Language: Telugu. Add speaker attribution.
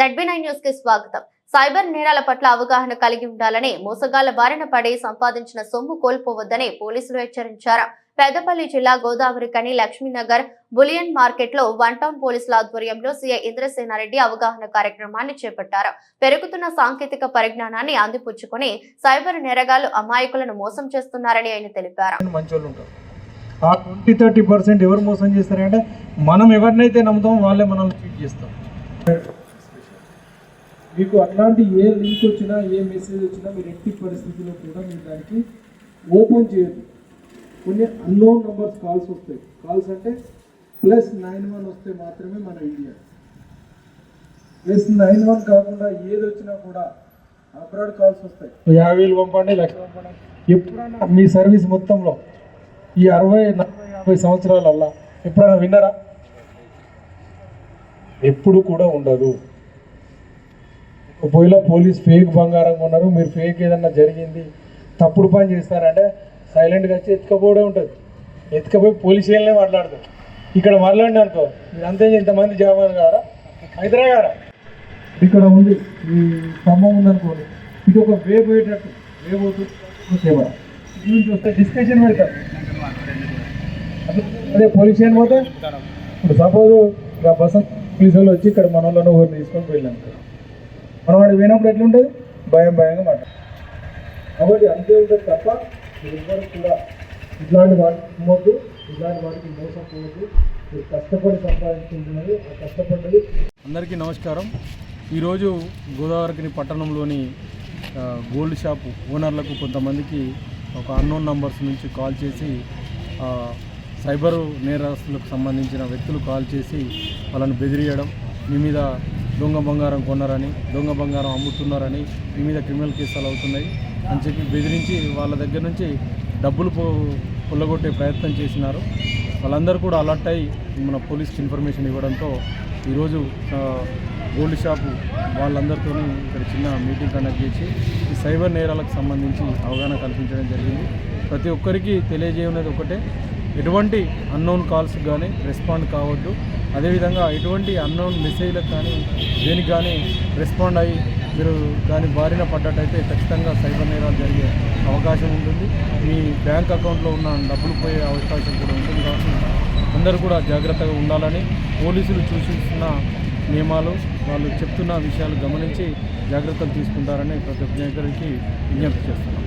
Speaker 1: జడ్బీ నైన్ న్యూస్కి స్వాగతం. సైబర్ నేరాల పట్ల అవగాహన కలిగి ఉండాలని మోసగాళ్ళ బారిన పడి సంపాదించిన సొమ్ము కోల్పోవద్దని పోలీసులు హెచ్చరించారు. పెద్దపల్లి జిల్లా గోదావరి కని లక్ష్మీనగర్ బులియన్ మార్కెట్లో వన్ టౌన్ పోలీసుల ఆధ్వర్యంలో సీఐ ఇంద్రసేనారెడ్డి అవగాహన కార్యక్రమాన్ని చేపట్టారు. పెరుగుతున్న సాంకేతిక పరిజ్ఞానాన్ని అందిపుచ్చుకొని సైబర్ నేరగాళ్ళు అమాయకులను మోసం చేస్తున్నారని ఆయన తెలిపారు.
Speaker 2: ఆ ట్వంటీ థర్టీ పర్సెంట్ ఎవరు మోసం చేస్తారంటే మనం ఎవరినైతే నమ్ముతామో వాళ్ళే మనల్ని ట్రీట్ చేస్తాం మీకు అట్లాంటి ఏ లింక్ వచ్చినా ఏ మెసేజ్ వచ్చినా మీరు ఎట్టి పరిస్థితిలో కూడా మీరు దానికి ఓపెన్ చేయదు కొన్ని అన్నోన్ నంబర్స్ కాల్స్ వస్తాయి. కాల్స్ అంటే ప్లస్ నైన్ వన్ వస్తే మాత్రమే మన ఇండియా ప్లస్ నైన్ వన్ కాకుండా ఏది వచ్చినా కూడా అబ్రాడ్ కాల్స్ వస్తాయి. యాభై వేలు పంపండి లక్ష పంపండి. ఎప్పుడైనా మీ సర్వీస్ మొత్తంలో ఈ అరవై నలభై యాభై సంవత్సరాలల్లా ఎప్పుడైనా విన్నారా? ఎప్పుడు కూడా ఉండదు. ఒకవేళ పోలీస్ ఫేక్ బంగారం కొన్నారు మీరు ఫేక్ ఏదన్నా జరిగింది తప్పుడు పని చేస్తారంటే సైలెంట్గా వచ్చి ఎత్తుకపోవడం ఉంటుంది. ఎత్తుకపోయి పోలీస్ వాళ్ళనే మాట్లాడతారు. ఇక్కడ మాట్లాడిన అనుకో మీరు అంతే ఇంతమంది జవాన్ గారా హైదరాబాద్ గారా ఇక్కడ ఉంది ఈ స్తంభం ఉందనుకోండి ఇది ఒక వే పోయేటట్టు వే పోతూ కెమెరా ఇటు డిస్కషన్ పెడతారు. అదే- అదే పోలీస్ స్టేషన్ పోతే? ఇప్పుడు సపోజ్ బస్సు పోలీసు వాళ్ళు వచ్చి ఇక్కడ మన వాళ్ళని ఒకరిని తీసుకొని వెళ్ళాను మనం వాడు పోయినప్పుడు ఎట్లుంటుంది? భయం భయంగా మాట కాబట్టి అంతే ఉంటుంది తప్ప మీరు కూడా ఇట్లాంటి వాటికి నమ్మొద్దు ఇట్లాంటి వాటికి మోసపోవద్దు. మీరు కష్టపడి సంపాదించుకుంటున్నది ఆ కష్టపడ్డది.
Speaker 3: అందరికీ నమస్కారం. ఈరోజు గోదావరికి పట్టణంలోని గోల్డ్ షాప్ ఓనర్లకు కొంతమందికి ఒక అన్నోన్ నంబర్స్ నుంచి కాల్ చేసి సైబర్ నేరస్తులకు సంబంధించిన వ్యక్తులు కాల్ చేసి వాళ్ళని బెదిరియడం మీ మీద దొంగ బంగారం కొన్నారని దొంగ బంగారం అమ్ముతున్నారని మీ మీద క్రిమినల్ కేసులు అవుతున్నాయి అని చెప్పి బెదిరించి వాళ్ళ దగ్గర నుంచి డబ్బులు పో ప్రయత్నం చేసినారు. వాళ్ళందరూ కూడా అలర్ట్ అయ్యి మన పోలీస్కి ఇన్ఫర్మేషన్ ఇవ్వడంతో ఈరోజు గోల్డ్ షాపు వాళ్ళందరితో ఇక్కడ చిన్న మీటింగ్ కండక్ట్ చేసి ఈ సైబర్ నేరాలకు సంబంధించి అవగాహన కల్పించడం జరిగింది. ప్రతి ఒక్కరికి తెలియజేయనేది ఒకటే. ఎటువంటి అన్నోన్ కాల్స్ కానీ రెస్పాండ్ కావద్దు. అదేవిధంగా ఎటువంటి అన్నోన్ మెసేజ్లకు కానీ దేనికి కానీ రెస్పాండ్ అయ్యి మీరు దాని బారిన పడ్డట్టయితే ఖచ్చితంగా సైబర్ నేరాలు జరిగే అవకాశం ఉంటుంది. మీ బ్యాంక్ అకౌంట్లో ఉన్న డబ్బులు పోయే అవకాశం కూడా ఉంటుంది కాబట్టి అందరూ కూడా జాగ్రత్తగా ఉండాలని పోలీసులు సూచిస్తున్న నియమాలు వాళ్ళు చెప్తున్న విషయాలు గమనించి జాగ్రత్తలు తీసుకుంటారని ప్రతి ఒక్కరికి విజ్ఞప్తి చేస్తున్నాం.